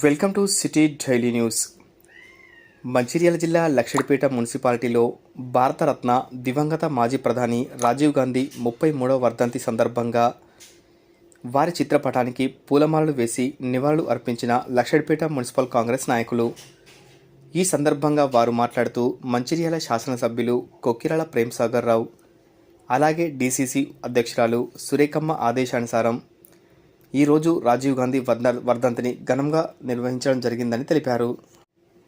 Welcome to city daily news. Mancherial జిల్లా లక్షడిపేట మున్సిపాలిటీలో భారతరత్న దివంగత మాజీ ప్రధాని రాజీవ్ గాంధీ ముప్పై మూడవ వర్ధంతి సందర్భంగా వారి చిత్రపటానికి పూలమాలలు వేసి నివాళులు అర్పించిన లక్షడిపేట మున్సిపల్ కాంగ్రెస్ నాయకులు. ఈ సందర్భంగా వారు మాట్లాడుతూ మంచిర్యాల శాసనసభ్యులు కొక్కిరాల ప్రేమ్సాగర్ రావు అలాగే డీసీసీ అధ్యక్షురాలు సురేఖమ్మ ఆదేశానుసారం ఈరోజు రాజీవ్ గాంధీ వర్ధ వర్ధంతిని ఘనంగా నిర్వహించడం జరిగిందని తెలిపారు.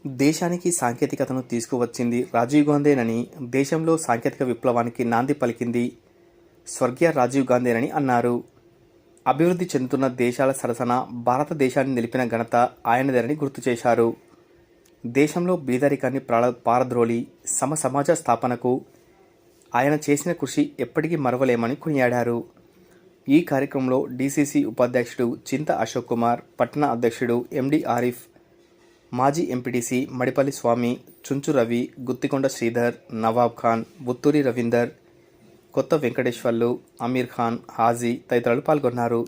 దేశానికి సాంకేతికతను తీసుకువచ్చింది రాజీవ్ గాంధీనని దేశంలో సాంకేతిక విప్లవానికి నాంది పలికింది స్వర్గీయ రాజీవ్ గాంధీనని అన్నారు. అభివృద్ధి చెందుతున్న దేశాల సరసన భారతదేశాన్ని నిలిపిన ఘనత ఆయనదేనని గుర్తు చేశారు. దేశంలో బీదరికాన్ని ప్రాల పారద్రోలి సమ సమాజ స్థాపనకు ఆయన చేసిన కృషి ఎప్పటికీ మరవలేమని కొనియాడారు. ఈ కార్యక్రమంలో డీసీసీ ఉపాధ్యక్షుడు చింత అశోక్ కుమార్ పట్టణ అధ్యక్షుడు ఎండి ఆరిఫ్ మాజీ ఎంపీటీసీ మడిపల్లి స్వామి చుంచు రవి గుత్తికొండ శ్రీధర్ నవాబ్ ఖాన్ బుత్తూరి రవీందర్ కొత్త వెంకటేశ్వర్లు అమీర్ ఖాన్ హాజీ తదితరులు పాల్గొన్నారు.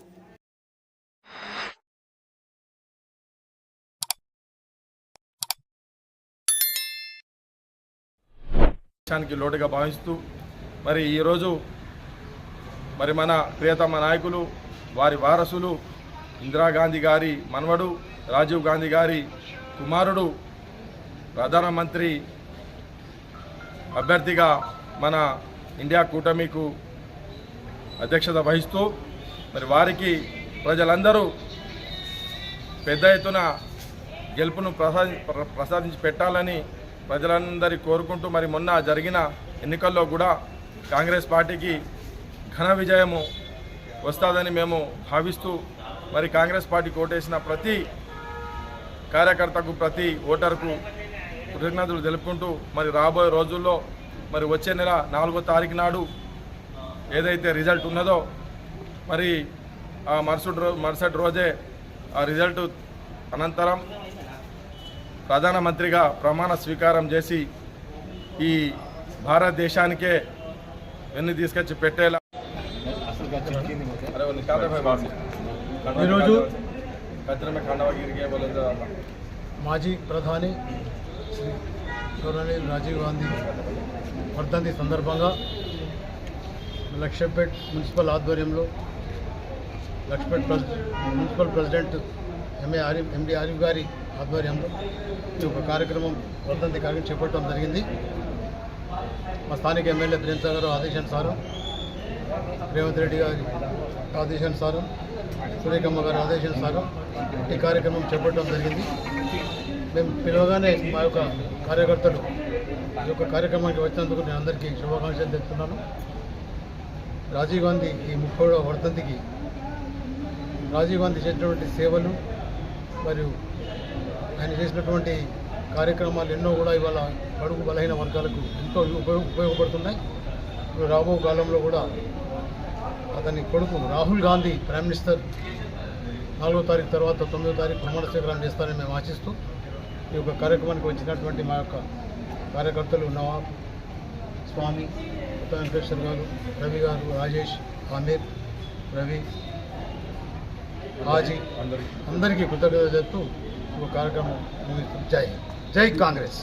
లోటుగా భావిస్తూ మరి ఈరోజు మరి మన ప్రియతమ నాయకులు వారి వారసులు ఇందిరాగాంధీ గారి మనవడు రాజీవ్ గాంధీ గారి కుమారుడు ప్రధానమంత్రి అభ్యర్థిగా మన ఇండియా కూటమికు అధ్యక్షత వహిస్తూ మరి వారికి ప్రజలందరూ పెద్ద ఎత్తున గెలుపును ప్రసాది ప్రసాదించి పెట్టాలని ప్రజలందరి కోరుకుంటూ మరి మొన్న జరిగిన ఎన్నికల్లో కూడా కాంగ్రెస్ పార్టీకి ఘన విజయము వస్తుందని మేము భావిస్తూ మరి కాంగ్రెస్ పార్టీ కోటేసిన ప్రతి కార్యకర్తకు ప్రతి ఓటర్కు కృతజ్ఞతలు తెలుపుకుంటూ మరి రాబోయే రోజుల్లో మరి వచ్చే నెల నాలుగో తారీఖు నాడు ఏదైతే రిజల్ట్ ఉన్నదో మరి ఆ మరుసటి రో మరుసటి రోజే ఆ రిజల్ట్ అనంతరం ప్రధానమంత్రిగా ప్రమాణ స్వీకారం చేసి ఈ భారతదేశానికే వెన్ను తీసుకొచ్చి పెట్టేలా ఈరోజు మాజీ ప్రధాని శ్రీ గౌరవనీయులు రాజీవ్ గాంధీ వర్ధంతి సందర్భంగా లక్ష్మీపేట్ మున్సిపల్ ఆధ్వర్యంలో Luxettipet municipal president M A Arif M D Arif గారి ఆధ్వర్యంలో ఈ ఒక కార్యక్రమం వర్ధంతి కార్యక్రమం చేపట్టడం జరిగింది. మా స్థానిక ఎమ్మెల్యే ప్రేమ్ సాగర్ ఆదేశానుసారం రేవంత్ రెడ్డి గారి ఆదేశానుసారం సురేఖమ్మ గారి ఆదేశానుసారం ఈ కార్యక్రమం చేపట్టడం జరిగింది. మేము పిలవగానే మా యొక్క కార్యకర్తలు ఈ యొక్క కార్యక్రమానికి వచ్చినందుకు నేను అందరికీ శుభాకాంక్షలు తెలుపుతున్నాను. రాజీవ్ గాంధీ ఈ ముప్పై వర్ధంతికి రాజీవ్ గాంధీ చేసినటువంటి సేవలు మరియు ఆయన చేసినటువంటి కార్యక్రమాలు ఎన్నో కూడా ఇవాళ కడుగు బలహీన వర్గాలకు ఎంతో ఉపయోగ ఉపయోగపడుతున్నాయి. రాబో కాలంలో కూడా అతని కొడుకు రాహుల్ గాంధీ ప్రైమ్ మినిస్టర్ నాలుగో తారీఖు తర్వాత తొమ్మిదో తారీఖు ప్రమాణ స్వీకారం చేస్తారని మేము ఆశిస్తూ ఈ యొక్క కార్యక్రమానికి వచ్చినటువంటి మా యొక్క కార్యకర్తలు నవాబ్ స్వామి వెంకటేశ్వర్ గారు రవి గారు రాజేష్ ఆమీర్ రవి హాజీ అందరికీ కృతజ్ఞత చెప్తూ ఒక కార్యక్రమం జై జై కాంగ్రెస్.